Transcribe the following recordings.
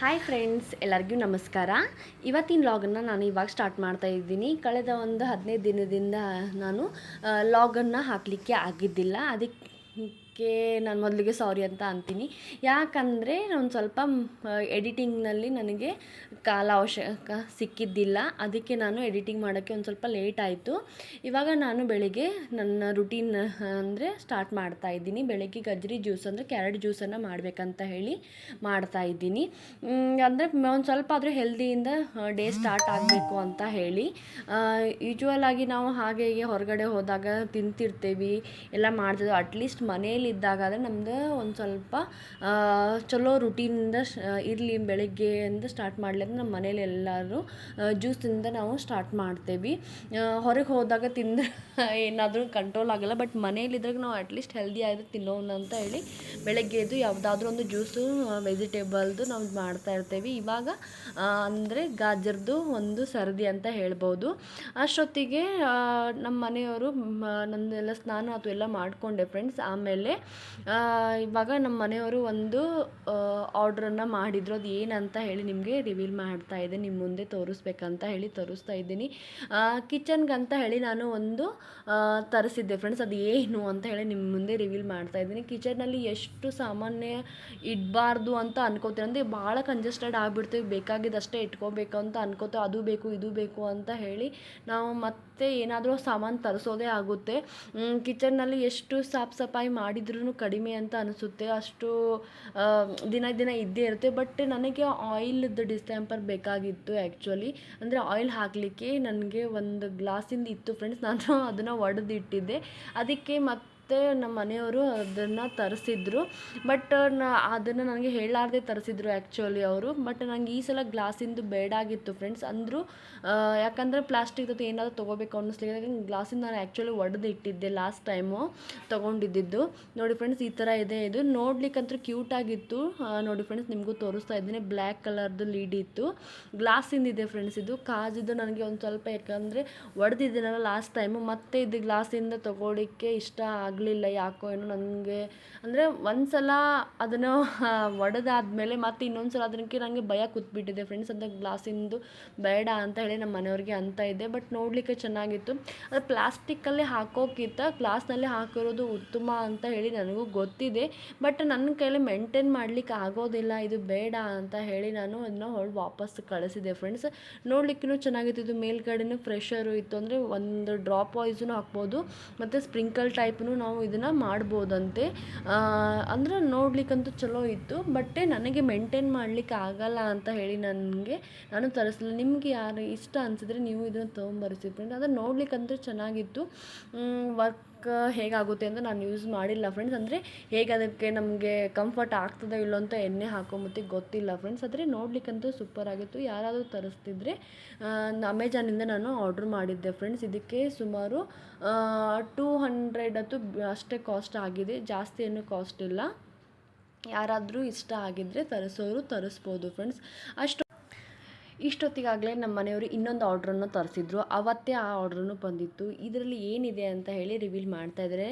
Hi friends ಎಲ್ಲರಿಗೂ ನಮಸ್ಕಾರ. ಇವತ್ತಿನ ಲಾಗನ್ನು ನಾನು ಇವಾಗ ಸ್ಟಾರ್ಟ್ ಮಾಡ್ತಾ ಇದ್ದೀನಿ. ಕಳೆದ ಒಂದು ಹದಿನೈದು ದಿನದಿಂದ ನಾನು ಲಾಗನ್ನು ಹಾಕಲಿಕ್ಕೆ ಆಗಿದ್ದಿಲ್ಲ. ಅದಕ್ಕೆ ನಾನು ಮೊದಲಿಗೆ ಸಾರಿ ಅಂತ ಅಂತೀನಿ. ಯಾಕಂದರೆ ನಾನು ಸ್ವಲ್ಪ ಎಡಿಟಿಂಗ್ನಲ್ಲಿ ನನಗೆ ಕಾಲ ಅವಶ್ಯಕ ಸಿಕ್ಕಿದ್ದಿಲ್ಲ. ಅದಕ್ಕೆ ನಾನು ಎಡಿಟಿಂಗ್ ಮಾಡೋಕ್ಕೆ ಒಂದು ಸ್ವಲ್ಪ ಲೇಟ್ ಆಯಿತು. ಇವಾಗ ನಾನು ಬೆಳಿಗ್ಗೆ ನನ್ನ ರುಟೀನ್ ಅಂದರೆ ಸ್ಟಾರ್ಟ್ ಮಾಡ್ತಾ ಇದ್ದೀನಿ. ಬೆಳಗ್ಗೆ ಗಜ್ರಿ ಜ್ಯೂಸ್ ಅಂದರೆ ಕ್ಯಾರೆಟ್ ಜ್ಯೂಸನ್ನು ಮಾಡಬೇಕಂತ ಹೇಳಿ ಮಾಡ್ತಾ ಇದ್ದೀನಿ. ಅಂದರೆ ಒಂದು ಸ್ವಲ್ಪ ಆದರೂ ಹೆಲ್ದಿಯಿಂದ ಡೇ ಸ್ಟಾರ್ಟ್ ಆಗಬೇಕು ಅಂತ ಹೇಳಿ. ಯೂಶ್ವಲ್ ಆಗಿ ನಾವು ಹಾಗೆ ಹೊರಗಡೆ ಹೋದಾಗ ತಿಂತಿರ್ತೇವೆ, ಎಲ್ಲ ಮಾಡ್ತಿದ್ವಿ. ಅಟ್ಲೀಸ್ಟ್ ಮನೇಲಿದ್ದಾಗ ಆದರೆ ನಮ್ದು ಒಂದು ಸ್ವಲ್ಪ ಚಲೋ ರುಟೀನಿಂದ ಇರಲಿ ಬೆಳಗ್ಗೆಯಿಂದ ಸ್ಟಾರ್ಟ್ ಮಾಡಲಿ ಅಂದ್ರೆ ನಮ್ಮ ಮನೇಲಿ ಎಲ್ಲರೂ ಜ್ಯೂಸಿಂದ ನಾವು ಸ್ಟಾರ್ಟ್ ಮಾಡ್ತೇವೆ. ಹೊರಗೆ ಹೋದಾಗ ತಿಂದ್ರೆ ಏನಾದರೂ ಕಂಟ್ರೋಲ್ ಆಗಲ್ಲ ಬಟ್ ಮನೇಲಿದ್ದಾಗ ನಾವು ಅಟ್ಲೀಸ್ಟ್ ಹೆಲ್ದಿ ಆಗಿ ತಿನ್ನೋಣ ಅಂತ ಹೇಳಿ ಬೆಳಗ್ಗೆ ಎದ್ದು ಯಾವುದಾದ್ರೂ ಒಂದು ಜ್ಯೂಸು ವೆಜಿಟೇಬಲ್ದು ನಾವು ಮಾಡ್ತಾ ಇರ್ತೇವೆ. ಇವಾಗ ಅಂದರೆ ಗಾಜರ್ದು ಒಂದು ಸರದಿ ಅಂತ ಹೇಳ್ಬೋದು. ಅಷ್ಟೊತ್ತಿಗೆ ನಮ್ಮ ಮನೆಯವರು ನನ್ನೆಲ್ಲ ಸ್ನಾನ ಅದು ಎಲ್ಲ ಮಾಡಿಕೊಂಡೆ ಫ್ರೆಂಡ್ಸ್ ಆಮೇಲೆ ಇವಾಗ ನಮ್ಮ ಮನೆಯವರು ಒಂದು ಆರ್ಡ್ರನ್ನು ಮಾಡಿದ್ರು. ಅದು ಏನಂತ ಹೇಳಿ ನಿಮಗೆ ರಿವೀಲ್ ಮಾಡ್ತಾ ಇದ್ದೆ ನಿಮ್ಮ ಮುಂದೆ ತೋರಿಸ್ಬೇಕಂತ ಹೇಳಿ ತೋರಿಸ್ತಾ ಇದ್ದೀನಿ. ಕಿಚನ್ಗಂತ ಹೇಳಿ ನಾನು ಒಂದು ತರಿಸಿದ್ದೆ ಫ್ರೆಂಡ್ಸ್ ಅದು ಏನು ಅಂತ ಹೇಳಿ ನಿಮ್ಮ ಮುಂದೆ ರಿವೀಲ್ ಮಾಡ್ತಾ ಇದ್ದೀನಿ. ಕಿಚನ್ನಲ್ಲಿ ಎಷ್ಟು ಸಾಮಾನ್ಯ ಇಡಬಾರ್ದು ಅಂತ ಅನ್ಕೋತೀನಿ. ಅಂದರೆ ಭಾಳ ಕಂಜೆಸ್ಟೆಡ್ ಆಗಿಬಿಡ್ತೀವಿ. ಬೇಕಾಗಿದ್ದಷ್ಟೇ ಇಟ್ಕೋಬೇಕು ಅಂತ ಅನ್ಕೋತೇವೆ. ಅದು ಬೇಕು, ಇದು ಬೇಕು ಅಂತ ಹೇಳಿ ನಾವು ಮತ್ತೆ ಏನಾದರೂ ಸಾಮಾನು ತರಿಸೋದೇ ಆಗುತ್ತೆ. ಕಿಚನ್ನಲ್ಲಿ ಎಷ್ಟು ಸಾಫ್ ಸಫಾಯಿ ಮಾಡಿದ್ರೂ ಕಡಿಮೆ ಅಂತ ಅನಿಸುತ್ತೆ. ಅಷ್ಟು ದಿನ ದಿನ ಇದ್ದೇ ಇರುತ್ತೆ. ಬಟ್ ನನಗೆ ಆಯಿಲ್ದು ಡಿಸ್ಟೆಂಪರ್ ಬೇಕಾಗಿತ್ತು ಆ್ಯಕ್ಚುಲಿ ಅಂದರೆ ಆಯಿಲ್ ಹಾಕಲಿಕ್ಕೆ ನನಗೆ ಒಂದು ಗ್ಲಾಸಿಂದ ಇತ್ತು ಫ್ರೆಂಡ್ಸ್ ನಾನು ಅದನ್ನು ಒಡೆದಿಟ್ಟಿದ್ದೆ. ಅದಕ್ಕೆ ಮತ್ತೆ ನಮ್ಮ ಮನೆಯವರು ಅದನ್ನು ತರಿಸಿದ್ರು. ಬಟ್ ನಾ, ಅದನ್ನು ನನಗೆ ಹೇಳಲಾರ್ದೆ ತರಿಸಿದ್ರು ಆ್ಯಕ್ಚುಲಿ ಅವರು. ಬಟ್ ನಂಗೆ ಈ ಸಲ ಗ್ಲಾಸಿಂದು ಬೇಡ ಆಗಿತ್ತು ಫ್ರೆಂಡ್ಸ್ ಅಂದರು ಯಾಕಂದರೆ ಪ್ಲಾಸ್ಟಿಕ್ ಜೊತೆ ಏನಾದರೂ ತೊಗೋಬೇಕು ಅನ್ನಿಸ್ಲಿಕ್ಕೆ ಗ್ಲಾಸಿಂದ ನಾನು ಆ್ಯಕ್ಚುಲಿ ಒಡೆದು ಇಟ್ಟಿದ್ದೆ ಲಾಸ್ಟ್ ಟೈಮು ತೊಗೊಂಡಿದ್ದಿದ್ದು. ನೋಡಿ ಫ್ರೆಂಡ್ಸ್ ಈ ಥರ ಇದೆ ಇದು. ನೋಡ್ಲಿಕ್ಕಂತೂ ಕ್ಯೂಟ್ ಆಗಿತ್ತು. ನೋಡಿ ಫ್ರೆಂಡ್ಸ್ ನಿಮಗೂ ತೋರಿಸ್ತಾ ಇದ್ದೀನಿ. ಬ್ಲ್ಯಾಕ್ ಕಲರ್ದು ಲೀಡ್ ಇತ್ತು. ಗ್ಲಾಸಿಂದ ಇದೆ ಫ್ರೆಂಡ್ಸ್ ಇದು. ಕಾಜಿದ್ದು ನನಗೆ ಒಂದು ಸ್ವಲ್ಪ ಯಾಕಂದರೆ ಒಡೆದಿದ್ದೀನಲ್ಲ ಲಾಸ್ಟ್ ಟೈಮು ಮತ್ತೆ ಇದು ಗ್ಲಾಸಿಂದ ತೊಗೊಳಿಕ್ಕೆ ಇಷ್ಟ ಆಗಲಿಲ್ಲ ಯಾಕೋ ಏನೋ ನನಗೆ ಅಂದರೆ ಒಂದು ಸಲ ಅದನ್ನು ಒಡೆದಾದ್ಮೇಲೆ ಮತ್ತೆ ಇನ್ನೊಂದು ಸಲ ಅದಕ್ಕೆ ನನಗೆ ಭಯ ಕೂತ್ಬಿಟ್ಟಿದೆ. ಫ್ರೆಂಡ್ಸ್ ಅಂತ ಗ್ಲಾಸಿಂದು ಬೇಡ ಅಂತ ಹೇಳಿ ನಮ್ಮ ಮನೆಯವ್ರಿಗೆ ಅಂತ ಇದೆ ಬಟ್ ನೋಡಲಿಕ್ಕೆ ಚೆನ್ನಾಗಿತ್ತು. ಅದು ಪ್ಲಾಸ್ಟಿಕ್ಕಲ್ಲಿ ಹಾಕೋಕ್ಕಿಂತ ಗ್ಲಾಸ್ನಲ್ಲಿ ಹಾಕಿರೋದು ಉತ್ತಮ ಅಂತ ಹೇಳಿ ನನಗೂ ಗೊತ್ತಿದೆ. ಬಟ್ ನನ್ನ ಕೈಯಲ್ಲಿ ಮೇಂಟೈನ್ ಮಾಡ್ಲಿಕ್ಕೆ ಆಗೋದಿಲ್ಲ. ಇದು ಬೇಡ ಅಂತ ಹೇಳಿ ನಾನು ಅದನ್ನ ಹೊಳ್ ವಾಪಸ್ ಕಳಿಸಿದೆ ಫ್ರೆಂಡ್ಸ್ ನೋಡ್ಲಿಕ್ಕೂ ಚೆನ್ನಾಗಿತ್ತು. ಇದು ಮೇಲ್ಗಡೆನೂ ಫ್ರೆಶರು ಇತ್ತು. ಅಂದರೆ ಒಂದು ಡ್ರಾಪ್ ವಾಯ್ಸೂ ಹಾಕ್ಬೋದು. ಮತ್ತು ಸ್ಪ್ರಿಂಕಲ್ ಟೈಪ್ನು ನಾವು ಇದನ್ನು ಮಾಡ್ಬೋದಂತೆ. ಅಂದ್ರೆ ನೋಡ್ಲಿಕ್ಕಂತೂ ಚಲೋ ಇತ್ತು, ಬಟ್ಟೆ ನನಗೆ ಮೇಂಟೈನ್ ಮಾಡ್ಲಿಕ್ಕೆ ಆಗಲ್ಲ ಅಂತ ಹೇಳಿ ನನಗೆ ನಾನು ತರಿಸಲಿಲ್ಲ. ನಿಮಗೆ ಯಾರು ಇಷ್ಟ ಅನಿಸಿದ್ರೆ ನೀವು ಇದನ್ನು ಬರ್ಸಿ ಫ್ರೆಂಡ್ ನೋಡ್ಲಿಕ್ಕಂತೂ ಚೆನ್ನಾಗಿತ್ತು. ವರ್ಕ್ ಹೇಗಾಗುತ್ತೆ ಅಂತ ನಾನು ಯೂಸ್ ಮಾಡಿಲ್ಲ ಫ್ರೆಂಡ್ಸ್ ಅಂದರೆ ಹೇಗೆ ಅದಕ್ಕೆ ನಮಗೆ ಕಂಫರ್ಟ್ ಆಗ್ತದೋ ಇಲ್ಲೋ ಅಂತ ಎಣ್ಣೆ ಹಾಕೊಂಬತ್ತಿ ಗೊತ್ತಿಲ್ಲ ಫ್ರೆಂಡ್ಸ್ ಆದರೆ ನೋಡ್ಲಿಕ್ಕಂತೂ ಸೂಪರ್ ಆಗಿತ್ತು. ಯಾರಾದರೂ ತರಿಸ್ತಿದ್ರೆ ಅಮೆಜಾನಿಂದ ನಾನು ಆರ್ಡ್ರ್ ಮಾಡಿದ್ದೆ ಫ್ರೆಂಡ್ಸ್ ಇದಕ್ಕೆ ಸುಮಾರು ಟೂ ಹಂಡ್ರೆಡ್ ಅಂತೂ ಅಷ್ಟೇ ಕಾಸ್ಟ್ ಆಗಿದೆ. ಜಾಸ್ತಿ ಏನು ಕಾಸ್ಟ್ ಇಲ್ಲ. ಯಾರಾದರೂ ಇಷ್ಟ ಆಗಿದ್ದರೆ ತರಿಸೋರು ತರಿಸ್ಬೋದು ಫ್ರೆಂಡ್ಸ್ ಅಷ್ಟು ಇಷ್ಟೊತ್ತಿಗಾಗಲೇ ನಮ್ಮ ಮನೆಯವರು ಇನ್ನೊಂದು ಆರ್ಡ್ರನ್ನು ತರಿಸಿದ್ರು. ಅವತ್ತೇ ಆ ಆರ್ಡ್ರನ್ನು ಬಂದಿತ್ತು. ಇದರಲ್ಲಿ ಏನಿದೆ ಅಂತ ಹೇಳಿ ರಿವೀಲ್ ಮಾಡ್ತಾ ಇದ್ದಾರೆ.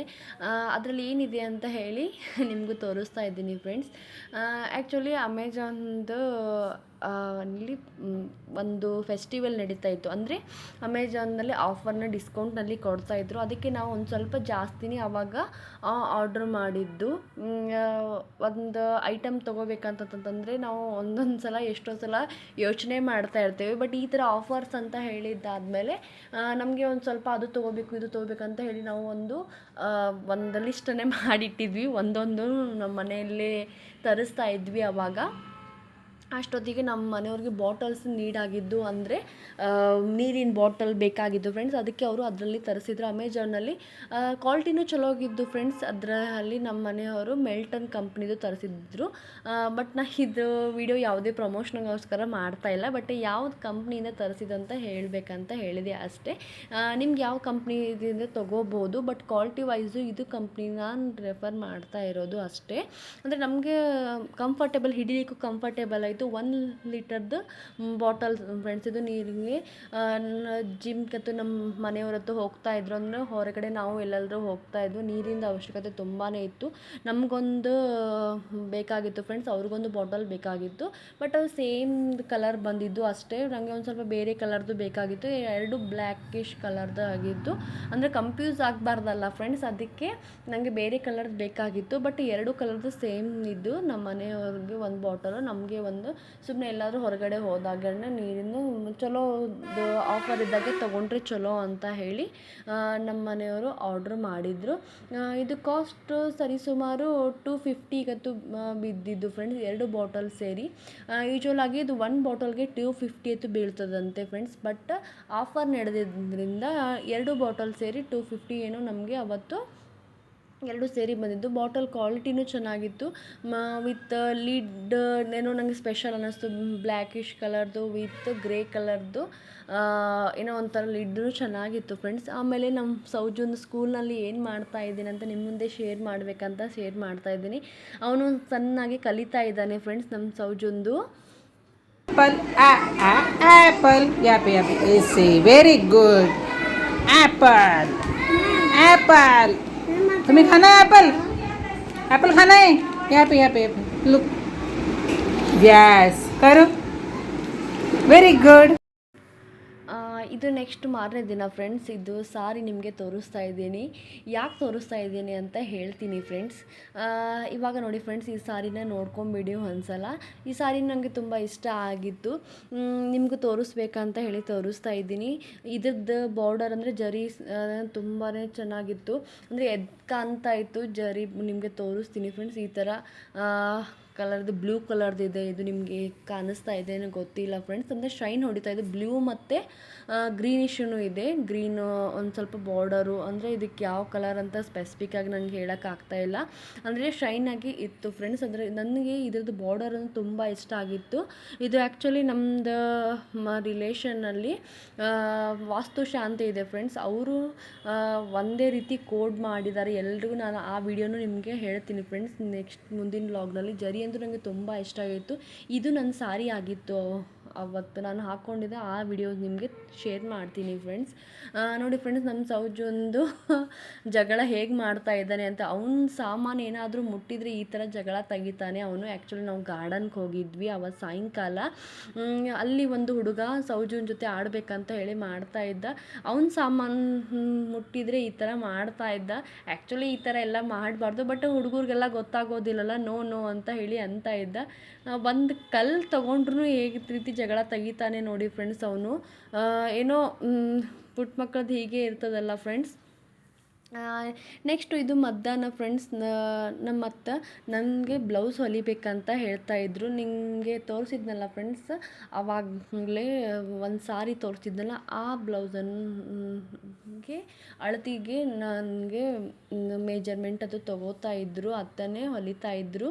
ಅದರಲ್ಲಿ ಏನಿದೆ ಅಂತ ಹೇಳಿ ನಿಮಗೂ ತೋರಿಸ್ತಾ ಇದ್ದೀನಿ ಫ್ರೆಂಡ್ಸ್ ಆ್ಯಕ್ಚುಲಿ ಅಮೆಜಾನ್ದು ಅಲ್ಲಿ ಒಂದು ಫೆಸ್ಟಿವಲ್ ನಡೀತಾ ಇತ್ತು. ಅಂದರೆ ಅಮೆಜಾನ್ನಲ್ಲಿ ಆಫರ್ನ ಡಿಸ್ಕೌಂಟ್ನಲ್ಲಿ ಕೊಡ್ತಾ ಇದ್ರು. ಅದಕ್ಕೆ ನಾವು ಒಂದು ಸ್ವಲ್ಪ ಜಾಸ್ತಿನೇ ಆವಾಗ ಆರ್ಡ್ರ್ ಮಾಡಿದ್ದು. ಒಂದು ಐಟಮ್ ತೊಗೋಬೇಕಂತಂತಂದರೆ ನಾವು ಒಂದೊಂದು ಸಲ ಎಷ್ಟೋ ಸಲ ಯೋಚನೆ ಮಾಡ್ತಾ ಇರ್ತೇವೆ. ಬಟ್ ಈ ಥರ ಆಫರ್ಸ್ ಅಂತ ಹೇಳಿದ್ದಾದಮೇಲೆ ನಮಗೆ ಒಂದು ಸ್ವಲ್ಪ ಅದು ತೊಗೋಬೇಕು, ಇದು ತೊಗೋಬೇಕಂತ ಹೇಳಿ ನಾವು ಒಂದು ಒಂದು ಲಿಸ್ಟನ್ನೇ ಮಾಡಿಟ್ಟಿದ್ವಿ. ಒಂದೊಂದು ನಮ್ಮ ಮನೆಯಲ್ಲೇ ತರಿಸ್ತಾ ಇದ್ವಿ ಆವಾಗ ಅಷ್ಟೊತ್ತಿಗೆ ನಮ್ಮ ಮನೆಯವ್ರಿಗೆ ಬಾಟಲ್ಸ್ ನೀಡಾಗಿದ್ದು ಅಂದರೆ ನೀರಿನ ಬಾಟಲ್ ಬೇಕಾಗಿದ್ದು ಫ್ರೆಂಡ್ಸ್ ಅದಕ್ಕೆ ಅವರು ಅದರಲ್ಲಿ ತರಿಸಿದ್ರು. ಅಮೆಜಾನಲ್ಲಿ ಕ್ವಾಲಿಟಿನೂ ಚಲೋ ಆಗಿದ್ದು ಫ್ರೆಂಡ್ಸ್ ಅದರಲ್ಲಿ ನಮ್ಮ ಮನೆಯವರು ಮೆಲ್ಟನ್ ಕಂಪ್ನಿದು ತರಿಸಿದ್ರು. ಬಟ್ ನಾ ಇದು ವಿಡಿಯೋ ಯಾವುದೇ ಪ್ರಮೋಷನ್ಗೋಸ್ಕರ ಮಾಡ್ತಾ ಇಲ್ಲ. ಬಟ್ ಯಾವ್ದು ಕಂಪ್ನಿಯಿಂದ ತರಿಸಿದಂತ ಹೇಳಬೇಕಂತ ಹೇಳಿದೆ ಅಷ್ಟೇ. ನಿಮ್ಗೆ ಯಾವ ಕಂಪ್ನಿದಿಂದ ತೊಗೋಬೋದು ಬಟ್ ಕ್ವಾಲಿಟಿ ವೈಸು ಇದು ಕಂಪ್ನಿ ನಾನು ರೆಫರ್ ಮಾಡ್ತಾ ಇರೋದು ಅಷ್ಟೇ. ಅಂದರೆ ನಮಗೆ ಕಂಫರ್ಟೇಬಲ್ ಹಿಡಿಲಿಕ್ಕೂ ಕಂಫರ್ಟೇಬಲ್ ಐತಿ ಬೇಕಾಗಿತ್ತು ಒಂದು ಲೀಟರ್ದು ಬಾಟಲ್ ಫ್ರೆಂಡ್ಸ್ ಇದು ನೀರಿಗೆ ಜಿಮ್ಗತ್ತು ನಮ್ಮ ಮನೆಯವ್ರ ಹತ್ರ ಹೋಗ್ತಾ ಇದ್ರು. ಅಂದರೆ ಹೊರಗಡೆ ನಾವು ಎಲ್ಲೆಲ್ಲರೂ ಹೋಗ್ತಾ ಇದ್ವು. ನೀರಿಂದ ಅವಶ್ಯಕತೆ ತುಂಬಾ ಇತ್ತು. ನಮಗೊಂದು ಬೇಕಾಗಿತ್ತು ಫ್ರೆಂಡ್ಸ್ ಅವ್ರಿಗೊಂದು ಬಾಟಲ್ ಬೇಕಾಗಿತ್ತು. ಬಟ್ ಅದು ಸೇಮ್ ಕಲರ್ ಬಂದಿದ್ದು ಅಷ್ಟೇ. ನನಗೆ ಒಂದು ಸ್ವಲ್ಪ ಬೇರೆ ಕಲರ್ದು ಬೇಕಾಗಿತ್ತು. ಎರಡು ಬ್ಲ್ಯಾಕಿಶ್ ಕಲರ್ದು ಆಗಿದ್ದು ಅಂದರೆ ಕಂಪ್ಯೂಸ್ ಆಗಬಾರ್ದಲ್ಲ ಫ್ರೆಂಡ್ಸ್ ಅದಕ್ಕೆ ನನಗೆ ಬೇರೆ ಕಲರ್ ಬೇಕಾಗಿತ್ತು. ಬಟ್ ಎರಡು ಕಲರ್ದು ಸೇಮ್ ಇದ್ದು ನಮ್ಮ ಮನೆಯವ್ರಿಗೆ ಒಂದು ಬಾಟಲು ನಮಗೆ ಒಂದು ಸುಮ್ಮನೆ ಎಲ್ಲಾದರೂ ಹೊರಗಡೆ ಹೋದಾಗ ನೀರಿನ ಚಲೋ ಆಫರ್ ಇದ್ದಾಗೆ ತೊಗೊಂಡ್ರೆ ಚಲೋ ಅಂತ ಹೇಳಿ ನಮ್ಮ ಮನೆಯವರು ಆರ್ಡ್ರ್ ಮಾಡಿದರು. ಇದು ಕಾಸ್ಟ್ ಸರಿಸುಮಾರು ಟು ಫಿಫ್ಟಿಗತ್ತು ಬಿದ್ದಿದ್ದು ಫ್ರೆಂಡ್ಸ್ ಎರಡು ಬಾಟಲ್ ಸೇರಿ. ಯೂಶ್ವಲ್ ಆಗಿ ಇದು ಒನ್ ಬಾಟಲ್ಗೆ ಟೂ ಫಿಫ್ಟಿ ಎತ್ತು ಬೀಳ್ತದಂತೆ ಫ್ರೆಂಡ್ಸ್ ಬಟ್ ಆಫರ್ ನಡೆದಿದ್ದರಿಂದ ಎರಡು ಬಾಟಲ್ ಸೇರಿ ಟೂ ಫಿಫ್ಟಿ ಏನು ನಮಗೆ ಅವತ್ತು ಎರಡು ಸೇರಿ ಬಂದಿದ್ದು. ಬಾಟಲ್ ಕ್ವಾಲಿಟಿನೂ ಚೆನ್ನಾಗಿತ್ತು. ಮ, ವಿತ್ ಲಿಡ್, ಏನೋ ನನಗೆ ಸ್ಪೆಷಲ್ ಅನ್ನಿಸ್ತು. ಬ್ಲ್ಯಾಕಿಶ್ ಕಲರ್ದು, ವಿತ್ ಗ್ರೇ ಕಲರ್ದು ಏನೋ ಒಂಥರ ಲಿಡ್ಡು ಚೆನ್ನಾಗಿತ್ತು ಫ್ರೆಂಡ್ಸ್. ಆಮೇಲೆ ನಮ್ಮ ಸೌಜುನ್ ಸ್ಕೂಲ್ನಲ್ಲಿ ಏನು ಮಾಡ್ತಾ ಇದ್ದೀನಿ ಅಂತ ನಿಮ್ಮ ಮುಂದೆ ಶೇರ್ ಮಾಡಬೇಕಂತ ಶೇರ್ ಮಾಡ್ತಾ ಇದ್ದೀನಿ. ಅವನು ಸಣ್ಣಾಗಿ ಕಲಿತಾ ಇದ್ದಾನೆ ಫ್ರೆಂಡ್ಸ್ ನಮ್ಮ ಸೌಜುಂದು. Apple apple very good apple good. तुम्हें खाना है एप्पल? एप्पल खाना है? यहाँ पे यहाँ पे लुक यस करो. वेरी गुड ಇದು ನೆಕ್ಸ್ಟ್ ಮಾರನೇ ದಿನ ಫ್ರೆಂಡ್ಸ್ ಇದು ಸಾರಿ ನಿಮಗೆ ತೋರಿಸ್ತಾ ಇದ್ದೀನಿ. ಯಾಕೆ ತೋರಿಸ್ತಾ ಇದ್ದೀನಿ ಅಂತ ಹೇಳ್ತೀನಿ ಫ್ರೆಂಡ್ಸ್ ಇವಾಗ ನೋಡಿ ಫ್ರೆಂಡ್ಸ್ ಈ ಸಾರಿನ ನೋಡ್ಕೊಂಬಿಡಿ ಒಂದ್ಸಲ. ಈ ಸಾರಿ ನನಗೆ ತುಂಬ ಇಷ್ಟ ಆಗಿತ್ತು ನಿಮಗೂ ತೋರಿಸ್ಬೇಕಂತ ಹೇಳಿ ತೋರಿಸ್ತಾ ಇದ್ದೀನಿ. ಇದ್ರದ್ದು ಬಾರ್ಡರ್ ಅಂದರೆ ಜರಿ ತುಂಬಾ ಚೆನ್ನಾಗಿತ್ತು. ಅಂದರೆ ಎದ್ ಕಾಣ್ತಾ ಇತ್ತು, ಜರಿ ನಿಮಗೆ ತೋರಿಸ್ತೀನಿ ಫ್ರೆಂಡ್ಸ್ ಈ ಥರ ಕಲರ್ದು ಬ್ಲೂ ಕಲರ್ದು ಇದೆ ಇದು ನಿಮಗೆ ಕಾಣಿಸ್ತಾ ಇದೆ ಗೊತ್ತಿಲ್ಲ ಫ್ರೆಂಡ್ಸ್ ಅಂದರೆ ಶೈನ್ ಹೊಡಿತಾ ಇದೆ. ಬ್ಲೂ ಮತ್ತು ಗ್ರೀನಿಶೂ ಇದೆ. ಗ್ರೀನ್ ಒಂದು ಸ್ವಲ್ಪ ಬಾರ್ಡರು ಅಂದರೆ ಇದಕ್ಕೆ ಯಾವ ಕಲರ್ ಅಂತ ಸ್ಪೆಸಿಫಿಕ್ ಆಗಿ ನನಗೆ ಹೇಳೋಕ್ಕಾಗ್ತಾ ಇಲ್ಲ. ಅಂದರೆ ಶೈನ್ ಆಗಿ ಇತ್ತು ಫ್ರೆಂಡ್ಸ್ ಅಂದರೆ ನನಗೆ ಇದ್ರದ್ದು ಬಾರ್ಡರ್ ತುಂಬ ಇಷ್ಟ ಆಗಿತ್ತು. ಇದು ಆ್ಯಕ್ಚುಲಿ ನಮ್ಮದು ವಾಸ್ತು ಶಾಂತಿ ಇದೆ ಫ್ರೆಂಡ್ಸ್ ಅವರು ಒಂದೇ ರೀತಿ ಕೋಡ್ ಮಾಡಿದ್ದಾರೆ. ಎಲ್ರಿಗೂ ನಾನು ಆ ವಿಡಿಯೋನು ನಿಮಗೆ ಹೇಳ್ತೀನಿ ಫ್ರೆಂಡ್ಸ್ ನೆಕ್ಸ್ಟ್ ಮುಂದಿನ ವ್ಲಾಗ್ನಲ್ಲಿ ಜರಿ ಅಂತೂ ನನಗೆ ತುಂಬ ಇಷ್ಟ ಆಗಿತ್ತು ಇದು ನನ್ನ ಸಾರಿ ಆಗಿತ್ತು? ಅವತ್ತು ನಾನು ಹಾಕ್ಕೊಂಡಿದ್ದೆ ಆ ವಿಡಿಯೋಸ್ ನಿಮಗೆ ಶೇರ್ ಮಾಡ್ತೀನಿ ಫ್ರೆಂಡ್ಸ್ ನೋಡಿ ಫ್ರೆಂಡ್ಸ್ ನಮ್ಮ ಸೌಜೊಂದು ಜಗಳ ಹೇಗೆ ಮಾಡ್ತಾ ಇದ್ದಾನೆ ಅಂತ. ಅವ್ನ ಸಾಮಾನು ಏನಾದರೂ ಮುಟ್ಟಿದರೆ ಈ ಥರ ಜಗಳ ತೆಗಿತಾನೆ. ಅವನು ಆ್ಯಕ್ಚುಲಿ ನಾವು ಗಾರ್ಡನ್ಗೆ ಹೋಗಿದ್ವಿ ಅವತ್ತು ಸಾಯಂಕಾಲ. ಅಲ್ಲಿ ಒಂದು ಹುಡುಗ ಸೌಜುನ್ ಜೊತೆ ಆಡಬೇಕಂತ ಹೇಳಿ ಮಾಡ್ತಾ ಇದ್ದ. ಅವನ ಸಾಮಾನು ಮುಟ್ಟಿದರೆ ಈ ಥರ ಮಾಡ್ತಾ ಇದ್ದ. ಆ್ಯಕ್ಚುಲಿ ಈ ಥರ ಎಲ್ಲ ಮಾಡಬಾರ್ದು ಬಟ್ ಹುಡುಗರಿಗೆಲ್ಲ ಗೊತ್ತಾಗೋದಿಲ್ಲಲ್ಲ ನೋ ನೋ ಅಂತ ಹೇಳಿ ಅಂತ ಇದ್ದ. ಒಂದು ಕಲ್ಲು ತೊಗೊಂಡ್ರು ಹೇಗೆ ರೀತಿ ಜಗಳ ತೆಗಿತಾನೆ ನೋಡಿ ಫ್ರೆಂಡ್ಸ್ ಅವನು. ಏನೋ ಪುಟ್ಟ ಮಕ್ಕಳದ್ದು ಹೀಗೆ ಇರ್ತದಲ್ಲ ಫ್ರೆಂಡ್ಸ್ ನೆಕ್ಸ್ಟು ಇದು ಮಧ್ಯಾಹ್ನ ಫ್ರೆಂಡ್ಸ್ ನಮ್ಮ ಅತ್ತ ನನಗೆ ಬ್ಲೌಸ್ ಹೊಲಿಬೇಕಂತ ಹೇಳ್ತಾ ಇದ್ರು. ನಿಮಗೆ ತೋರಿಸಿದ್ನಲ್ಲ ಫ್ರೆಂಡ್ಸ್ ಆವಾಗಲೇ ಒಂದು ಸಾರಿ ತೋರಿಸಿದ್ನಲ್ಲ ಆ ಬ್ಲೌಸನ್ಗೆ ಅಳತಿಗೆ ನನಗೆ ಮೇಜರ್ಮೆಂಟ್ ಅದು ತಗೋತಾ ಇದ್ದರು ಅತ್ತನೇ ಹೊಲಿತಾ ಇದ್ದರು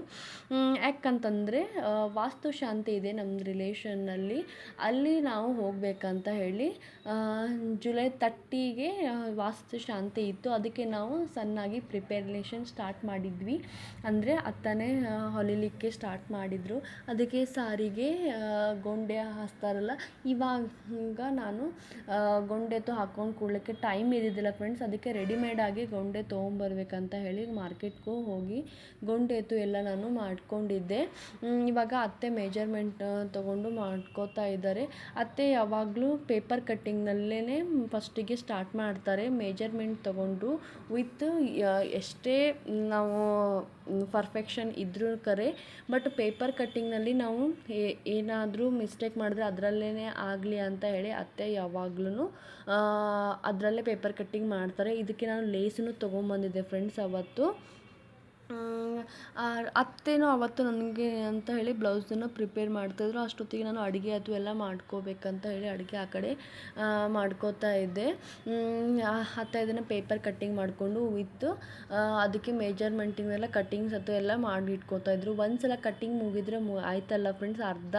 ಯಾಕಂತಂದರೆ ಆ, ವಾಸ್ತು ಶಾಂತಿ ಇದೆ ನಮ್ಮ ರಿಲೇಷನ್ನಲ್ಲಿ ಅಲ್ಲಿ. ನಾವು ಹೋಗಬೇಕಂತ ಹೇಳಿ ಜುಲೈ ತರ್ಟಿಗೆ ವಾಸ್ತು ಶಾಂತಿ ಇತ್ತು. ಅದಕ್ಕೆ ನಾವು ಸಣ್ಣಾಗಿ ಪ್ರಿಪೇರೇಷನ್ ಸ್ಟಾರ್ಟ್ ಮಾಡಿದ್ವಿ. ಅಂದರೆ ಅತ್ತನೇ ಹೊಲಿಲಿಕ್ಕೆ ಸ್ಟಾರ್ಟ್ ಮಾಡಿದರು. ಅದಕ್ಕೆ ಸಾರಿಗೆ ಗೊಂಡೆ ಹಾಸ್ತಾರಲ್ಲ, ಇವಾಗ ನಾನು ಗೊಂಡೆ ಗೊಂಡೆತು ಹಾಕೊಂಡು ಕೂಡಲಿಕ್ಕೆ ಟೈಮ್ ಇದ್ದಿದ್ದಿಲ್ಲ ಫ್ರೆಂಡ್ಸ್ ಅದಕ್ಕೆ ರೆಡಿಮೇಡಾಗಿ ಗೊಂಡೆ ತೊಗೊಂಬರ್ಬೇಕಂತ ಹೇಳಿ ಮಾರ್ಕೆಟ್ಗೂ ಹೋಗಿ ಗೊಂಡೆ ಎತ್ತು ಎಲ್ಲ ನಾನು ಮಾಡ್ಕೊಂಡಿದ್ದೆ. ಇವಾಗ ಅತ್ತೆ ಮೆಜರ್ಮೆಂಟ್ ತೊಗೊಂಡು ಮಾಡ್ಕೋತಾ ಇದ್ದಾರೆ. ಅತ್ತೆ ಯಾವಾಗಲೂ ಪೇಪರ್ ಕಟ್ಟಿಂಗ್ನಲ್ಲೇ ಫಸ್ಟಿಗೆ ಸ್ಟಾರ್ಟ್ ಮಾಡ್ತಾರೆ. ಮೇಜರ್ಮೆಂಟ್ ತೊಗೊಂಡು ವಿತ್ ಎಷ್ಟೇ ನಾವು ಪರ್ಫೆಕ್ಷನ್ ಇದ್ರೂ ಕರೆ ಬಟ್ ಪೇಪರ್ ಕಟ್ಟಿಂಗ್ನಲ್ಲಿ ನಾವು ಏನಾದರೂ ಮಿಸ್ಟೇಕ್ ಮಾಡಿದ್ರೆ ಅದರಲ್ಲೇ ಆಗಲಿ ಅಂತ ಹೇಳಿ ಅತ್ತೆ ಯಾವಾಗ್ಲೂ ಅದರಲ್ಲೇ ಪೇಪರ್ ಕಟ್ಟಿಂಗ್ ಮಾಡ್ತಾರೆ. ಇದಕ್ಕೆ ನಾನು ಲೇಸನ್ನು ತೊಗೊಂಬಂದಿದ್ದೆ ಫ್ರೆಂಡ್ಸ್ ಅವತ್ತು. ಅತ್ತೆನೂ ಅವತ್ತು ನನಗೆ ಅಂತ ಹೇಳಿ ಬ್ಲೌಸನ್ನು ಪ್ರಿಪೇರ್ ಮಾಡ್ತಾಯಿದ್ರು ಅಷ್ಟೊತ್ತಿಗೆ ನಾನು ಅಡುಗೆ ಅದು ಎಲ್ಲ ಮಾಡ್ಕೋಬೇಕಂತ ಹೇಳಿ ಅಡುಗೆ ಆ ಕಡೆ ಮಾಡ್ಕೋತಾ ಇದ್ದೆ. ಅತ್ತೆ ಇದನ್ನು ಪೇಪರ್ ಕಟ್ಟಿಂಗ್ ಮಾಡಿಕೊಂಡು ಇತ್ತು. ಅದಕ್ಕೆ ಮೇಜರ್ಮೆಂಟಿನೆಲ್ಲ ಕಟ್ಟಿಂಗ್ಸ್ ಅದು ಎಲ್ಲ ಮಾಡಿ ಇಟ್ಕೋತಾ ಇದ್ರು. ಒಂದು ಸಲ ಕಟ್ಟಿಂಗ್ ಮುಗಿದ್ರೆ ಮು, ಆಯ್ತಲ್ಲ ಫ್ರೆಂಡ್ಸ್ ಅರ್ಧ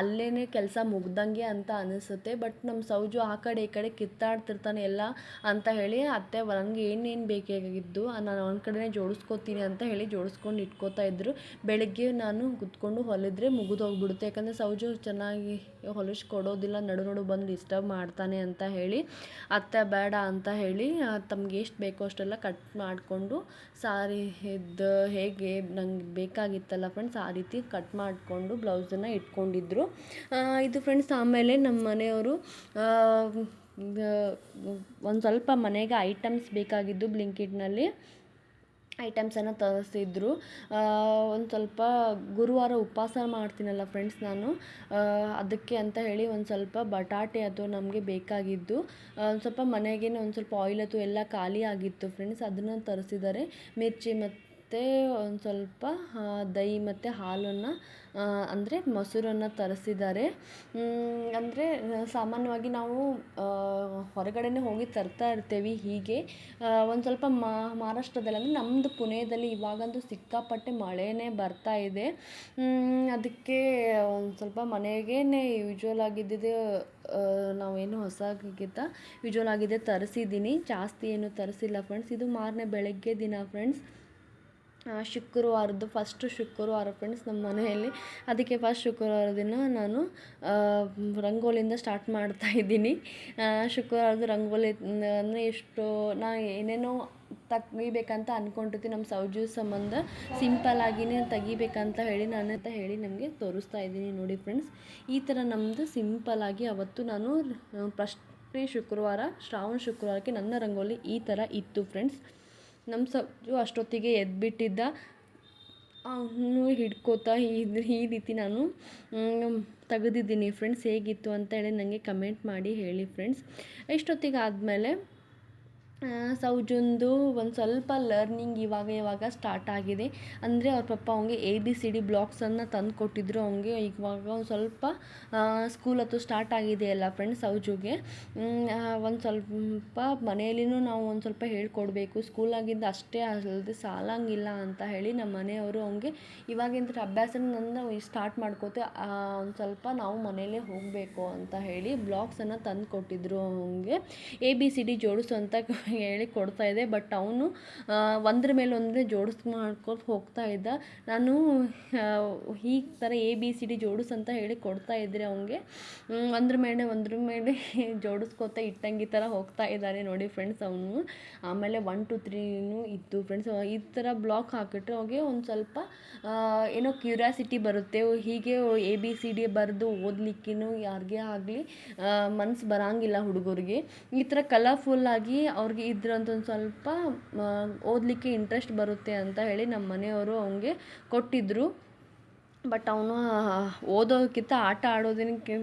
ಅಲ್ಲೇ ಕೆಲಸ ಮುಗ್ದಂಗೆ ಅಂತ ಅನಿಸುತ್ತೆ. ಬಟ್ ನಮ್ಮ ಸೌಜು ಆ ಕಡೆ ಈ ಕಡೆ ಕಿತ್ತಾಡ್ತಿರ್ತಾನೆ ಎಲ್ಲ ಅಂತ ಹೇಳಿ ಅತ್ತೆ ನನಗೆ ಏನೇನು ಬೇಕಾಗಿದ್ದು? ನಾನು ಅವನ ಕಡೆನೇ ಜೋಡಿಸ್ಕೋತೀನಿ. ಜೋಡಿಸ್ತೀನಿ ಅಂತ ಹೇಳಿ ಜೋಡಿಸ್ಕೊಂಡು ಇಟ್ಕೋತಾ ಇದ್ದರು ಬೆಳಗ್ಗೆ ನಾನು ಕುತ್ಕೊಂಡು ಹೊಲಿದ್ರೆ ಮುಗಿದೋಗ್ಬಿಡುತ್ತೆ ಯಾಕಂದರೆ ಸೌಜು ಚೆನ್ನಾಗಿ ಹೊಲಿಸಿ ಕೊಡೋದಿಲ್ಲ, ನಡು ನಡು ಬಂದು ಡಿಸ್ಟರ್ಬ್ ಮಾಡ್ತಾನೆ ಅಂತ ಹೇಳಿ, ಅತ್ತೆ ಬೇಡ ಅಂತ ಹೇಳಿ ತಮ್ಗೆ ಎಷ್ಟು ಬೇಕೋ ಅಷ್ಟೆಲ್ಲ ಕಟ್ ಮಾಡಿಕೊಂಡು ಸಾರಿ ಇದು ಹೇಗೆ ನಂಗೆ ಬೇಕಾಗಿತ್ತಲ್ಲ ಫ್ರೆಂಡ್ಸ್ ಆ ರೀತಿ ಕಟ್ ಮಾಡಿಕೊಂಡು ಬ್ಲೌಸನ್ನು ಇಟ್ಕೊಂಡಿದ್ರು. ಇದು ಫ್ರೆಂಡ್ಸ್ ಆಮೇಲೆ ನಮ್ಮ ಮನೆಯವರು ಒಂದು ಸ್ವಲ್ಪ ಮನೆಗೆ ಐಟಮ್ಸ್ ಬೇಕಾಗಿದ್ದು ಬ್ಲಿಂಕಿಟ್ನಲ್ಲಿ ಐಟಮ್ಸನ್ನು ತರಿಸಿದ್ರು. ಒಂದು ಸ್ವಲ್ಪ ಗುರುವಾರ ಉಪವಾಸ ಮಾಡ್ತೀನಲ್ಲ ಫ್ರೆಂಡ್ಸ್ ನಾನು. ಅದಕ್ಕೆ ಅಂತ ಹೇಳಿ ಒಂದು ಸ್ವಲ್ಪ ಬಟಾಟೆ ಅದು ನಮಗೆ ಬೇಕಾಗಿದ್ದು. ಒಂದು ಸ್ವಲ್ಪ ಮನೆಗೇ ಒಂದು ಸ್ವಲ್ಪ ಆಯಿಲ್ ಅದು ಎಲ್ಲ ಖಾಲಿ ಆಗಿತ್ತು ಫ್ರೆಂಡ್ಸ್ ಅದನ್ನು ತರಿಸಿದ್ದಾರೆ. ಮಿರ್ಚಿ ಮತ್ತು ಒಂದು ಸ್ವಲ್ಪ ದಹಿ ಮತ್ತು ಹಾಲನ್ನು ಅಂದರೆ ಮೊಸರನ್ನು ತರಿಸಿದ್ದಾರೆ. ಅಂದರೆ ಸಾಮಾನ್ಯವಾಗಿ ನಾವು ಹೊರಗಡೆನೇ ಹೋಗಿ ತರ್ತಾ ಇರ್ತೀವಿ ಹೀಗೆ. ಒಂದು ಸ್ವಲ್ಪ ಮಹಾರಾಷ್ಟ್ರದಲ್ಲಿ ಅಂದರೆ ನಮ್ಮದು ಪುಣೆದಲ್ಲಿ ಇವಾಗಂತೂ ಸಿಕ್ಕಾಪಟ್ಟೆ ಮಳೆನೇ ಬರ್ತಾ ಇದೆ. ಅದಕ್ಕೆ ಒಂದು ಸ್ವಲ್ಪ ಮನೆಗೇ ಯೂಶ್ವಲ್ ಆಗಿದ್ದಿದೆ ನಾವೇನು ಹೊಸಗಿಂತ ಯೂಶ್ವಲ್ ಆಗಿದೆ ತರಿಸಿದ್ದೀನಿ. ಜಾಸ್ತಿ ಏನು ತರಿಸಿಲ್ಲ ಫ್ರೆಂಡ್ಸ್ ಇದು ಮಾರನೇ ಬೆಳಗ್ಗೆ ದಿನ ಫ್ರೆಂಡ್ಸ್ ಶುಕ್ರವಾರದ್ದು ಫಸ್ಟು ಶುಕ್ರವಾರ ಫ್ರೆಂಡ್ಸ್ ನಮ್ಮ ಮನೆಯಲ್ಲಿ. ಅದಕ್ಕೆ ಫಸ್ಟ್ ಶುಕ್ರವಾರ ದಿನ ನಾನು ರಂಗೋಲಿಯಿಂದ ಸ್ಟಾರ್ಟ್ ಮಾಡ್ತಾ ಇದ್ದೀನಿ. ಶುಕ್ರವಾರದ ರಂಗೋಲಿ ಅಂದರೆ ಎಷ್ಟು, ನಾ ಏನೇನೋ ತೆಗಿಬೇಕಂತ ಅಂದ್ಕೊಂಡಿರ್ತೀನಿ ನಮ್ಮ ಸೌಜು ಸಂಬಂಧ ಸಿಂಪಲ್ ಆಗಿನೇ ತೆಗಿಬೇಕಂತ ಹೇಳಿ ನಾನು ಅಂತ ಹೇಳಿ ನಮಗೆ ತೋರಿಸ್ತಾ ಇದ್ದೀನಿ ನೋಡಿ ಫ್ರೆಂಡ್ಸ್ ಈ ಥರ ನಮ್ಮದು ಸಿಂಪಲ್ ಆಗಿ ಅವತ್ತು ನಾನು ಫಸ್ಟ್ ಶುಕ್ರವಾರ, ಶ್ರಾವಣ ಶುಕ್ರವಾರಕ್ಕೆ ನನ್ನ ರಂಗೋಲಿ ಈ ಥರ ಇತ್ತು ಫ್ರೆಂಡ್ಸ್ ನಮ್ಮ ಸಬ್ಜು ಅಷ್ಟೊತ್ತಿಗೆ ಎದ್ಬಿಟ್ಟಿದ್ದ. ಅವನು ಹಿಡ್ಕೋತಾ ಈ ರೀತಿ ನಾನು ತೆಗೆದಿದ್ದೀನಿ. ಫ್ರೆಂಡ್ಸ್, ಹೇಗಿತ್ತು ಅಂತ ಹೇಳಿ ನನಗೆ ಕಮೆಂಟ್ ಮಾಡಿ ಹೇಳಿ, ಫ್ರೆಂಡ್ಸ್. ಇಷ್ಟೊತ್ತಿಗೆ ಆದಮೇಲೆ ಸೌಜುಂದು ಒಂದು ಸ್ವಲ್ಪ ಲರ್ನಿಂಗ್ ಇವಾಗ ಇವಾಗ ಸ್ಟಾರ್ಟ್ ಆಗಿದೆ. ಅಂದರೆ ಅವ್ರ ಪಪ್ಪ ಅವ್ನಿಗೆ ಎ ಬಿ ಸಿ ಡಿ ಬ್ಲಾಕ್ಸನ್ನು ತಂದು ಕೊಟ್ಟಿದ್ರು. ಅವ್ನಿಗೆ ಇವಾಗ ಒಂದು ಸ್ವಲ್ಪ ಸ್ಕೂಲ್ ಹತ್ತು ಸ್ಟಾರ್ಟ್ ಆಗಿದೆ ಅಲ್ಲ ಫ್ರೆಂಡ್ಸ್ ಸೌಜುಗೆ. ಒಂದು ಸ್ವಲ್ಪ ಮನೆಯಲ್ಲಿನೂ ನಾವು ಒಂದು ಸ್ವಲ್ಪ ಹೇಳ್ಕೊಡ್ಬೇಕು. ಸ್ಕೂಲಾಗಿಂದ ಅಷ್ಟೇ ಅಲ್ಲದೆ ಸಾಲಂಗಿಲ್ಲ ಅಂತ ಹೇಳಿ ನಮ್ಮ ಮನೆಯವರು ಅವ್ನಿಗೆ ಅಭ್ಯಾಸ ನನ್ನ ಸ್ಟಾರ್ಟ್ ಮಾಡ್ಕೋತೆ ಒಂದು ಸ್ವಲ್ಪ ನಾವು ಮನೆಯಲ್ಲೇ ಹೋಗಬೇಕು ಅಂತ ಹೇಳಿ ಬ್ಲಾಕ್ಸನ್ನು ತಂದು ಕೊಟ್ಟಿದ್ರು ಅವನಿಗೆ. ಎ ಬಿ ಸಿ ಡಿ ಜೋಡಿಸು ಅಂತ ಹೇಳಿ ಕೊಡ್ತಾ ಇದ್ದೆ ಬಟ್ ಅವನು ಒಂದ್ರ ಮೇಲೆ ಒಂದೇ ಜೋಡಿಸ್ ಮಾಡ್ಕೊತ ಹೋಗ್ತಾ ಇದ್ದ. ನಾನು ಈ ಥರ ಎ ಬಿ ಸಿ ಡಿ ಜೋಡಿಸ್ ಅಂತ ಹೇಳಿ ಕೊಡ್ತಾ ಇದ್ದರೆ ಅವನಿಗೆ ಒಂದ್ರ ಮೇಲೆ ಒಂದ್ರ ಮೇಲೆ ಜೋಡಿಸ್ಕೋತ ಇಟ್ಟಂಗೆ ಥರ ಹೋಗ್ತಾ ಇದ್ದಾನೆ ನೋಡಿ ಫ್ರೆಂಡ್ಸ್ ಅವನು. ಆಮೇಲೆ ಒನ್ ಟು ತ್ರೀನು ಇತ್ತು ಫ್ರೆಂಡ್ಸ್ ಈ ಥರ ಬ್ಲಾಕ್ ಹಾಕಿಟ್ರೆ ಅವ್ಗೆ ಒಂದು ಸ್ವಲ್ಪ ಏನೋ ಕ್ಯೂರಿಯಾಸಿಟಿ ಬರುತ್ತೆ. ಹೀಗೆ ಎ ಬಿ ಸಿ ಡಿ ಬರೆದು ಓದಲಿಕ್ಕೂ ಯಾರಿಗೇ ಆಗಲಿ ಮನ್ಸು ಬರೋಂಗಿಲ್ಲ ಹುಡುಗರಿಗೆ. ಈ ಥರ ಕಲರ್ಫುಲ್ಲಾಗಿ ಅವ್ರಿಗೆ ಇದ್ರಂತ ಒಂದು ಸ್ವಲ್ಪ ಓದಲಿಕ್ಕೆ ಇಂಟ್ರೆಸ್ಟ್ ಬರುತ್ತೆ ಅಂತ ಹೇಳಿ ನಮ್ಮ ಮನೆಯವರು ಅವನಿಗೆ ಕೊಟ್ಟಿದ್ದರು ಬಟ್ ಅವನು ಓದೋದಕ್ಕಿಂತ ಆಟ ಆಡೋದಕ್ಕೆ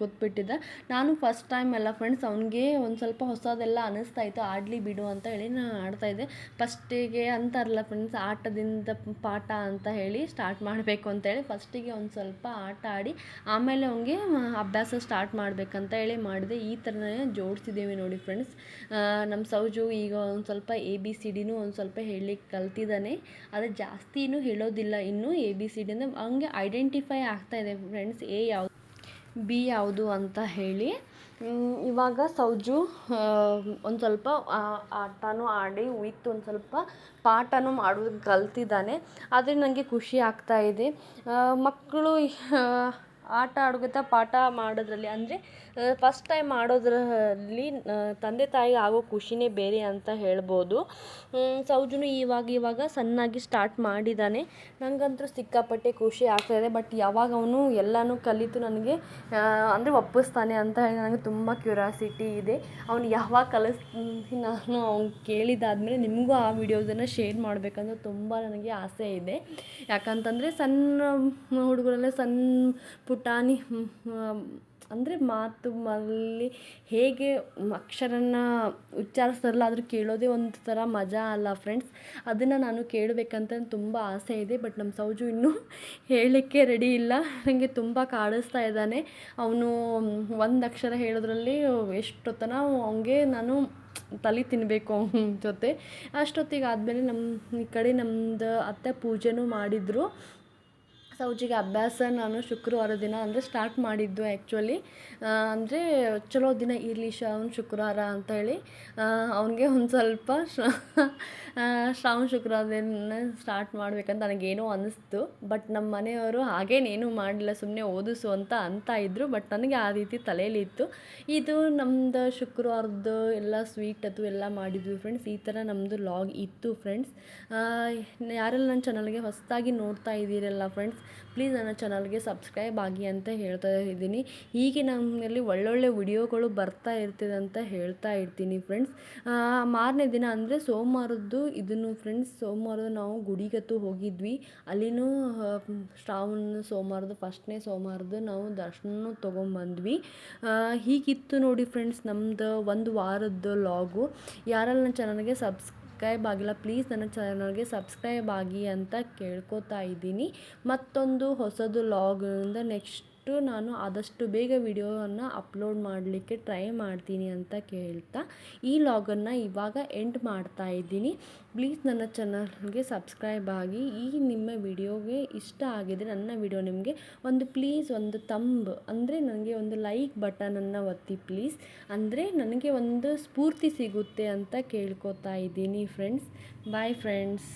ಕೂತ್ಬಿಟ್ಟಿದ್ದ. ನಾನು ಫಸ್ಟ್ ಟೈಮ್ ಎಲ್ಲ ಫ್ರೆಂಡ್ಸ್ ಅವನಿಗೆ ಒಂದು ಸ್ವಲ್ಪ ಹೊಸದೆಲ್ಲ ಅನ್ನಿಸ್ತಾ ಇತ್ತು. ಆಡಲಿ ಬಿಡು ಅಂತ ಹೇಳಿ ನಾನು ಆಡ್ತಾಯಿದ್ದೆ ಫಸ್ಟಿಗೆ ಅಂತಾರಲ್ಲ ಫ್ರೆಂಡ್ಸ್ ಆಟದಿಂದ ಪಾಠ ಅಂತ ಹೇಳಿ ಸ್ಟಾರ್ಟ್ ಮಾಡಬೇಕು ಅಂತೇಳಿ ಫಸ್ಟಿಗೆ ಒಂದು ಸ್ವಲ್ಪ ಆಟ ಆಡಿ, ಆಮೇಲೆ ಅವನಿಗೆ ಅಭ್ಯಾಸ ಸ್ಟಾರ್ಟ್ ಮಾಡಬೇಕಂತ ಹೇಳಿ ಮಾಡಿದೆ. ಈ ಥರನೇ ಜೋಡಿಸಿದ್ದೀವಿ ನೋಡಿ ಫ್ರೆಂಡ್ಸ್ ನಮ್ಮ ಸೌಜು ಈಗ ಒಂದು ಸ್ವಲ್ಪ ಎ ಬಿ ಸಿ ಡಿನೂ ಒಂದು ಸ್ವಲ್ಪ ಹೇಳಿ ಕಲ್ತಿದ್ದಾನೆ. ಆದರೆ ಇನ್ನೂ ಹೇಳೋದಿಲ್ಲ. ಇನ್ನೂ ಎ ಬಿ ಸಿ ಡಿ ಅಂದರೆ ಹಂಗೆ ಐಡೆಂಟಿಫೈ ಆಗ್ತಾ ಇದೆ ಫ್ರೆಂಡ್ಸ್ ಎ ಯಾವುದು ಬಿ ಯಾವುದು ಅಂತ ಹೇಳಿ. ಇವಾಗ ಸೌಜು ಒಂದು ಸ್ವಲ್ಪ ಆಟನೂ ಆಡಿ ವಿತ್ ಒಂದು ಸ್ವಲ್ಪ ಪಾಠನೂ ಮಾಡೋದು ಕಲ್ತಿದ್ದಾನೆ. ಆದರೆ ನನಗೆ ಖುಷಿ ಆಗ್ತಾ ಇದೆ. ಮಕ್ಕಳು ಆಟ ಆಡೋಕ್ಕಿಂತ ಪಾಠ ಮಾಡೋದ್ರಲ್ಲಿ ಅಂದರೆ ಫಸ್ಟ್ ಟೈಮ್ ಮಾಡೋದ್ರಲ್ಲಿ ತಂದೆ ತಾಯಿಗೆ ಆಗೋ ಖುಷಿನೇ ಬೇರೆ ಅಂತ ಹೇಳ್ಬೋದು. ಸೌಜುನು ಇವಾಗ ಇವಾಗ ಸಣ್ಣಾಗಿ ಸ್ಟಾರ್ಟ್ ಮಾಡಿದ್ದಾನೆ ನನಗಂತೂ ಸಿಕ್ಕಾಪಟ್ಟೆ ಖುಷಿ ಆಗ್ತಾಯಿದೆ ಬಟ್ ಯಾವಾಗ ಅವನು ಎಲ್ಲನೂ ಕಲಿತು ನನಗೆ ಅಂದರೆ ಒಪ್ಪಿಸ್ತಾನೆ ಅಂತ ಹೇಳಿ ನನಗೆ ತುಂಬ ಕ್ಯೂರಿಯಾಸಿಟಿ ಇದೆ. ಅವನು ಯಾವಾಗ ಕಲಿಸ್ತೀನಿ ನಾನು ಅವ್ನು ಕೇಳಿದಾದ್ಮೇಲೆ ನಿಮಗೂ ಆ ವಿಡಿಯೋಸನ್ನು ಶೇರ್ ಮಾಡಬೇಕಂತ ತುಂಬ ನನಗೆ ಆಸೆ ಇದೆ. ಯಾಕಂತಂದರೆ ಸಣ್ಣ ಹುಡುಗರೆಲ್ಲ ಸಣ್ಣ ಪುಟಾಣಿ ಅಂದರೆ ಮಾತು ಮಲ್ಲಿ ಹೇಗೆ ಅಕ್ಷರನ ಉಚ್ಚಾರಿಸ್ತಾರಲ್ಲ ಅದ್ರ ಕೇಳೋದೇ ಒಂದು ಥರ ಮಜಾ ಅಲ್ಲ ಫ್ರೆಂಡ್ಸ್ ಅದನ್ನು ನಾನು ಕೇಳಬೇಕಂತ ತುಂಬ ಆಸೆ ಇದೆ ಬಟ್ ನಮ್ಮ ಸೌಜು ಇನ್ನೂ ಹೇಳಲಿಕ್ಕೆ ರೆಡಿ ಇಲ್ಲ. ನನಗೆ ತುಂಬ ಕಾಡಿಸ್ತಾ ಇದ್ದಾನೆ. ಅವನು ಒಂದು ಅಕ್ಷರ ಹೇಳೋದ್ರಲ್ಲಿ ಎಷ್ಟೊತ್ತನ ಅವನಿಗೆ ನಾನು ತಲೆ ತಿನ್ನಬೇಕು ಅವನ ಜೊತೆ. ಅಷ್ಟೊತ್ತಿಗೆ ಆದಮೇಲೆ ನಮ್ಮ ಈ ಕಡೆ ನಮ್ಮದು ಅತ್ತೆ ಪೂಜೆನೂ ಮಾಡಿದರು. ಸೌಜಿಗೆ ಅಭ್ಯಾಸ ನಾನು ಶುಕ್ರವಾರ ದಿನ ಅಂದರೆ ಸ್ಟಾರ್ಟ್ ಮಾಡಿದ್ದು ಆ್ಯಕ್ಚುಲಿ ಅಂದರೆ ಚಲೋ ದಿನ ಇರಲಿ ಶ್ರಾವಣ ಶುಕ್ರವಾರ ಅಂತ ಹೇಳಿ. ಅವನಿಗೆ ಒಂದು ಸ್ವಲ್ಪ ಶ್ರಾವಣ ಶುಕ್ರವಾರ ದಿನ ಸ್ಟಾರ್ಟ್ ಮಾಡಬೇಕಂತ ನನಗೇನೋ ಅನ್ನಿಸ್ತು ಬಟ್ ನಮ್ಮ ಮನೆಯವರು ಹಾಗೇನೇನು ಮಾಡಲಿಲ್ಲ ಸುಮ್ಮನೆ ಓದಿಸು ಅಂತ ಅಂತ ಇದ್ದರು ಬಟ್ ನನಗೆ ಆ ರೀತಿ ತಲೆಯಲ್ಲಿ ಇತ್ತು. ಇದು ನಮ್ಮದು ಶುಕ್ರವಾರದ್ದು ಎಲ್ಲ ಸ್ವೀಟ್ ಅದು ಎಲ್ಲ ಮಾಡಿದ್ವಿ ಫ್ರೆಂಡ್ಸ್ ಈ ಥರ ನಮ್ಮದು ಲಾಗ್ ಇತ್ತು ಫ್ರೆಂಡ್ಸ್ ಯಾರೆಲ್ಲ ನನ್ನ ಚಾನಲ್ಗೆ ಹೊಸದಾಗಿ ನೋಡ್ತಾ ಇದ್ದೀರಲ್ಲ ಫ್ರೆಂಡ್ಸ್ ಪ್ಲೀಸ್ ನನ್ನ ಚಾನಲ್ಗೆ ಸಬ್ಸ್ಕ್ರೈಬ್ ಆಗಿ ಅಂತ ಹೇಳ್ತಾ ಇದ್ದೀನಿ. ಹೀಗೆ ನಮ್ಮಲ್ಲಿ ಒಳ್ಳೊಳ್ಳೆ ವಿಡಿಯೋಗಳು ಬರ್ತಾ ಇರ್ತದೆ ಅಂತ ಹೇಳ್ತಾ ಇರ್ತೀನಿ ಫ್ರೆಂಡ್ಸ್ ಮಾರನೇ ದಿನ ಅಂದರೆ ಸೋಮವಾರದ್ದು ಇದನ್ನು ಫ್ರೆಂಡ್ಸ್ ಸೋಮವಾರದ ನಾವು ಗುಡಿಗತ್ತು ಹೋಗಿದ್ವಿ. ಅಲ್ಲಿನೂ ಶ್ರಾವಣ ಸೋಮವಾರದ, ಫಸ್ಟ್ನೇ ಸೋಮವಾರದ ನಾವು ದರ್ಶನ ತೊಗೊಂಬಂದ್ವಿ. ಹೀಗಿತ್ತು ನೋಡಿ ಫ್ರೆಂಡ್ಸ್ ನಮ್ಮದು ಒಂದು ವಾರದ್ದು ಲಾಗು ಯಾರೆಲ್ಲ ನನ್ನ ಚಾನಲ್ಗೆ ಸಬ್ಸ್ಕ್ರೈಬ್ ಆಗಿಲ್ಲ ಪ್ಲೀಸ್ ನನ್ನ ಚಾನಲ್ಗೆ ಸಬ್ಸ್ಕ್ರೈಬ್ ಆಗಿ ಅಂತ ಕೇಳ್ಕೊತಾ ಇದ್ದೀನಿ. ಮತ್ತೊಂದು ಹೊಸದು ಲಾಗಿಂದ ನೆಕ್ಸ್ಟು ನಾನು ಆದಷ್ಟು ಬೇಗ ವಿಡಿಯೋವನ್ನು ಅಪ್ಲೋಡ್ ಮಾಡಲಿಕ್ಕೆ ಟ್ರೈ ಮಾಡ್ತೀನಿ ಅಂತ ಕೇಳ್ತಾ ಈ ಲಾಗನ್ನು ಇವಾಗ ಎಂಡ್ ಮಾಡ್ತಾ ಇದ್ದೀನಿ. ಪ್ಲೀಸ್ ನನ್ನ ಚಾನಲ್ಗೆ ಸಬ್ಸ್ಕ್ರೈಬ್ ಆಗಿ, ಈ ನಿಮ್ಮ ವಿಡಿಯೋಗೆ ಇಷ್ಟ ಆಗಿದೆ ನನ್ನ ವಿಡಿಯೋ ನಿಮಗೆ ಒಂದು ಪ್ಲೀಸ್ ಒಂದು ತಂಬ್ ಅಂದರೆ ನನಗೆ ಒಂದು ಲೈಕ್ ಬಟನನ್ನು ಒತ್ತಿ ಪ್ಲೀಸ್. ಅಂದರೆ ನನಗೆ ಒಂದು ಸ್ಫೂರ್ತಿ ಸಿಗುತ್ತೆ ಅಂತ ಕೇಳ್ಕೊತಾ ಇದ್ದೀನಿ ಫ್ರೆಂಡ್ಸ್. Bye friends.